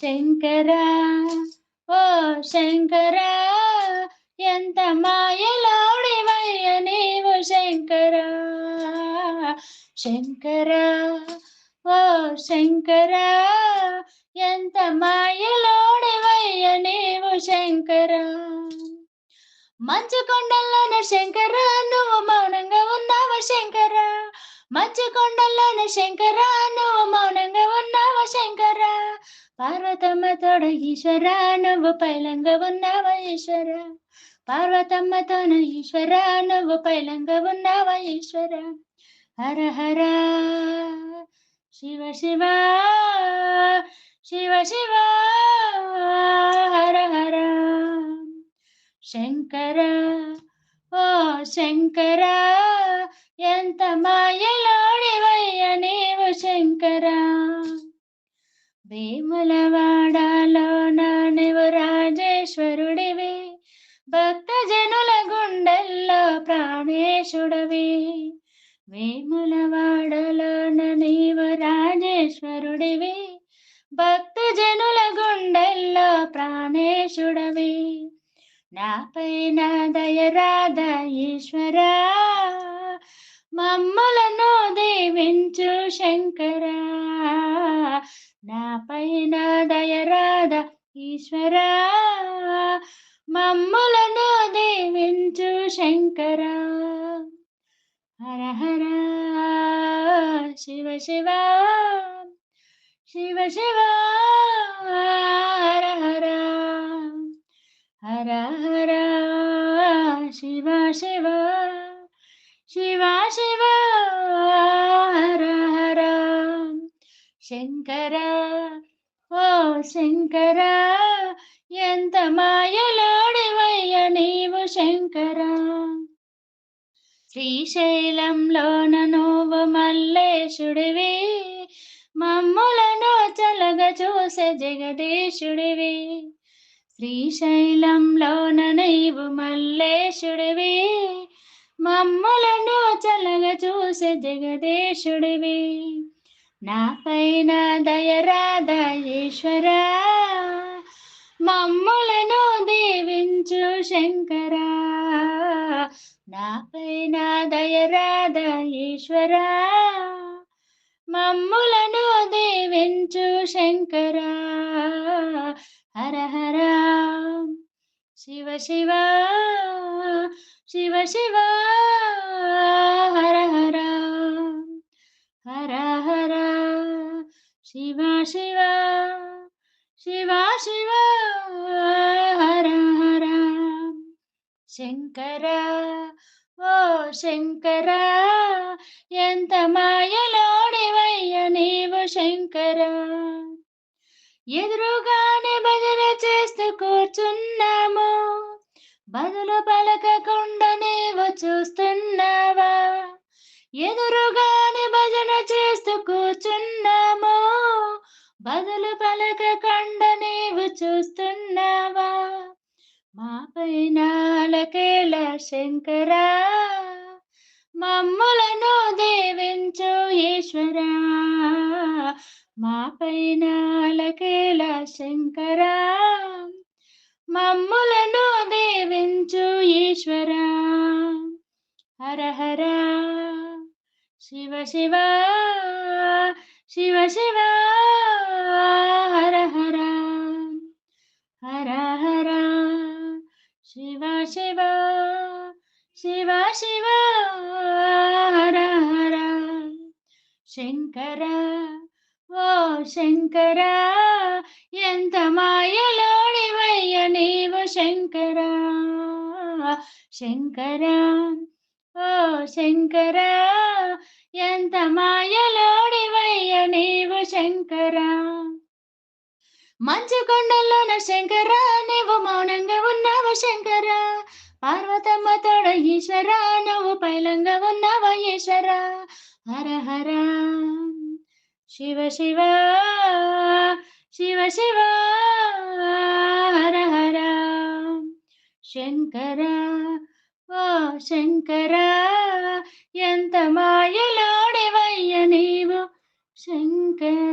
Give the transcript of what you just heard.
శంకరా ఓ శంకరా ఎంత మాయలోడివయ్య నీవు శంకరా. శంకరా ఓ శంకరా ఎంత మాయలోడివయ్య నీవు శంకరా. మంచు కొండల్లోన శంకర నువ్వు మౌనంగా ఉన్నావు శంకర? మంచు కొండల్లోన శంకర నువ్వు పార్వతమ్మ తోడ ఈశ్వర నువ్వు పైలంగా ఉన్నావా ఈశ్వర? పార్వతమ్మ తోన ఈశ్వర నువ్వు పైలంగా ఉన్నావా ఈశ్వర? హర హర శివ శివ శివ శివ హర హర. శంకర ఓ శంకర ఎంత మాయ వేములవాడలో నువ్వు రాజేశ్వరుడివి భక్త జనుల గుండెల్లో ప్రాణేశుడవి. వేములవాడలోన నీవు రాజేశ్వరుడివి భక్త జనుల గుండెల్లో ప్రాణేశుడవి. నాపైన దయరాధ ఈశ్వరా మమ్మలను దీవించు శంకరా. నాపైన దయరాధ ఈశ్వరా. మమ్మలను దేవించు శంకరా. హర హర. శివ శివ. శివ శివ. హర హర. హర హర. శివ శివ. శివ శివ. హర హర. శంకర. శంకర ఎంత మాయలాడివయ్య నీవు శంకర. శ్రీశైలంలోన నువ్వు మల్లేశుడివి మమ్ములను చలగ చూసే జగదీశుడివి. శ్రీశైలంలో నీవు మల్లేశుడివి మమ్ములను చలగ చూసే జగదీశుడివి. నాపైన దయరాధ ఈశ్వరా. మమ్ములను దీవించు శంకరా. నాపైన దయరాధ ఈశ్వరా. మమ్ములను దీవించు శంకరా. హర హర. శివ శివ. శివ శివ. శివ శివ శివ శివ హర హర. శంకర ఓ శంకర ఎంత మాయలోడివయ్య నీవు శంకర. ఎదురుగానే భజన చేస్తూ కూర్చున్నాము బదులు పలకకుండా నీవు చూస్తున్నావా? ఎదురుగానే భజన చేస్తూ కూర్చున్నా శంకరా మమ్ములను దేవించు ఈశ్వరా. మా పైన అలకేల శంకరా మమ్ములను దేవించు ఈశ్వరా. హర హర శివ శివ శివ శివ హర హర. హర హర శివ శివ. శివ శివ శంకర ఓ శంకర ఎంత మాయలోడివయ్య నీవు శంకర. శంకర ఓ శంకర ఎంత మాయలోడివయ్య నీవు శంకర. మంచు కొండల్లోన శంకర నీవు మౌనంగా ఉన్నావు శంకర. పార్వ ఈశ్వర నువ్వు పైలంగా ఉన్నావా ఈశ్వర? హర హర. శివ శివ. శివ శివ. హర హర. శంకర. ఓ శంకర. ఎంత మాయలోడివయ్య నీవు? శంకర.